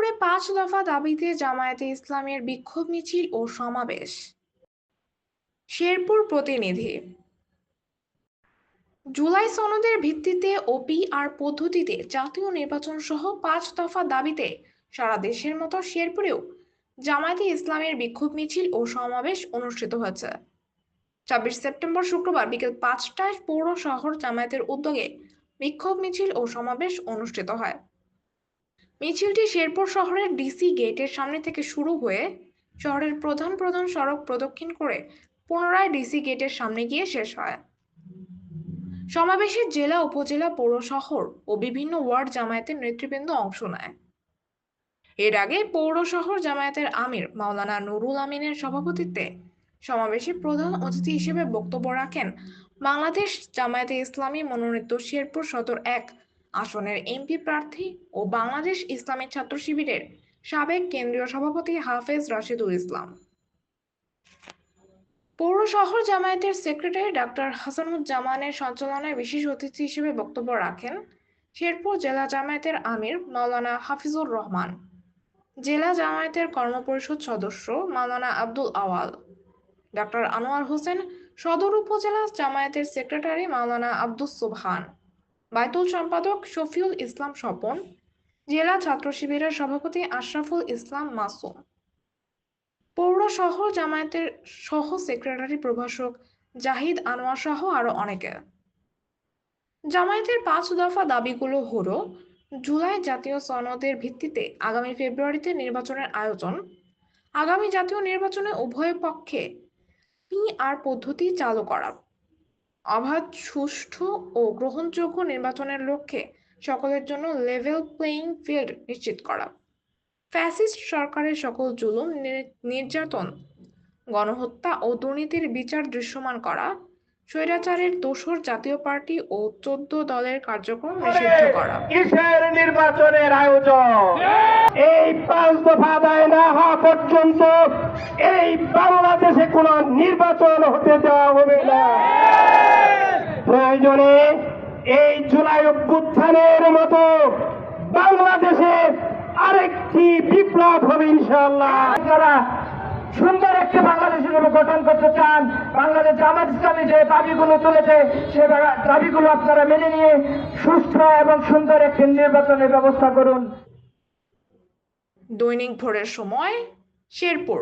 শেরপুরে পাঁচ দফা দাবিতে জামায়াতে ইসলামের বিক্ষোভ মিছিল ও সমাবেশ। শেরপুর প্রতিনিধি। জুলাই সনদের ভিত্তিতে ওপিআর পদ্ধতিতে জাতীয় নির্বাচন সহ পাঁচ দফা দাবিতে সারা দেশের মতো শেরপুরেও জামায়াতে ইসলামের বিক্ষোভ মিছিল ও সমাবেশ অনুষ্ঠিত হয়েছে। ছাব্বিশ সেপ্টেম্বর শুক্রবার বিকেল পাঁচটায় পৌর শহর জামায়াতের উদ্যোগে বিক্ষোভ মিছিল ও সমাবেশ অনুষ্ঠিত হয়। মিছিলটি শেরপুর শহরের ডিসি গেটের সামনে থেকে শুরু হয়ে শহরের প্রধান প্রধান সড়ক প্রদক্ষিণ করে পুনরায় ডিসি গেটের সামনে গিয়ে শেষ হয়। সমাবেশে জেলা, উপজেলা, পৌর শহর ও বিভিন্ন ওয়ার্ড জামায়াতের নেতৃবৃন্দ অংশ নেয়। এর আগে পৌর শহর জামায়াতের আমির মাওলানা নুরুল আমিনের সভাপতিত্বে সমাবেশে প্রধান অতিথি হিসেবে বক্তব্য রাখেন বাংলাদেশ জামায়াতে ইসলামী মনোনীত শেরপুর সদর এক আসনের এমপি প্রার্থী ও বাংলাদেশ ইসলামী ছাত্র শিবিরের সাবেক কেন্দ্রীয় সভাপতি হাফেজ রাশিদুল ইসলাম। পৌর শহর জামায়াতের সেক্রেটারি ডাক্তার হাসানুজ্জামানের সঞ্চালনায় বিশেষ অতিথি হিসেবে বক্তব্য রাখেন শেরপুর জেলা জামায়াতের আমির মাওলানা হাফিজুর রহমান, জেলা জামায়াতের কর্মপরিষদ সদস্য মাওলানা আব্দুল আওয়াল, ডাক্তার আনোয়ার হোসেন, সদর উপজেলা জামায়াতের সেক্রেটারি মাওলানা আব্দুস সুবহান বাইতুল সম্পাদক শফিউল ইসলাম স্বপন, জেলা ছাত্র শিবিরের সভাপতি আশরাফুল ইসলাম মাসুম। পৌর শহর জামায়াতের সহ সেক্রেটারি প্রভাষক জাহিদ আনোয়ার সহ আরও অনেকে। জামায়াতের পাঁচ দফা দাবিগুলো হলো, জুলাই জাতীয় সনদের ভিত্তিতে আগামী ফেব্রুয়ারিতে নির্বাচনের আয়োজন, আগামী জাতীয় নির্বাচনে উভয় পক্ষে পিআর পদ্ধতি চালু করা। অবাধ সুষ্ঠু ও গ্রহণযোগ্য নির্বাচনের লক্ষ্যে সকলের জন্য লেভেল প্লেইং ফিল্ড নিশ্চিত করা। ফ্যাসিস্ট সরকারের সকল জুলুম নির্যাতন গণহত্যা ও দুর্নীতির বিচার দৃশ্যমান করা স্বৈরাচারের দোসর জাতীয় পার্টি ও চোদ্দ দলের কার্যক্রম নিষিদ্ধ করা। কিসের নির্বাচনের আয়োজন? এই পাঁচ দফা আদায় না হওয়া পর্যন্ত এই বাংলাদেশে কোন নির্বাচন হতে দেওয়া হবে না। প্রয়োজনে এই জুলাই অভ্যুত্থানের মতো বাংলাদেশে আরেকটি বিপ্লব হবে ইনশাআল্লাহ। আপনারা সুন্দর একটি বাংলাদেশের জন্য গঠন করতে চান, বাংলাদেশ জামাত ইসলামী যে দাবিগুলো তুলেছে, সে দাবিগুলো আপনারা মেনে নিয়ে সুস্থ এবং সুন্দর একটি নির্বাচনের ব্যবস্থা করুন। দৈনিক ভোরের সময় শেরপুর।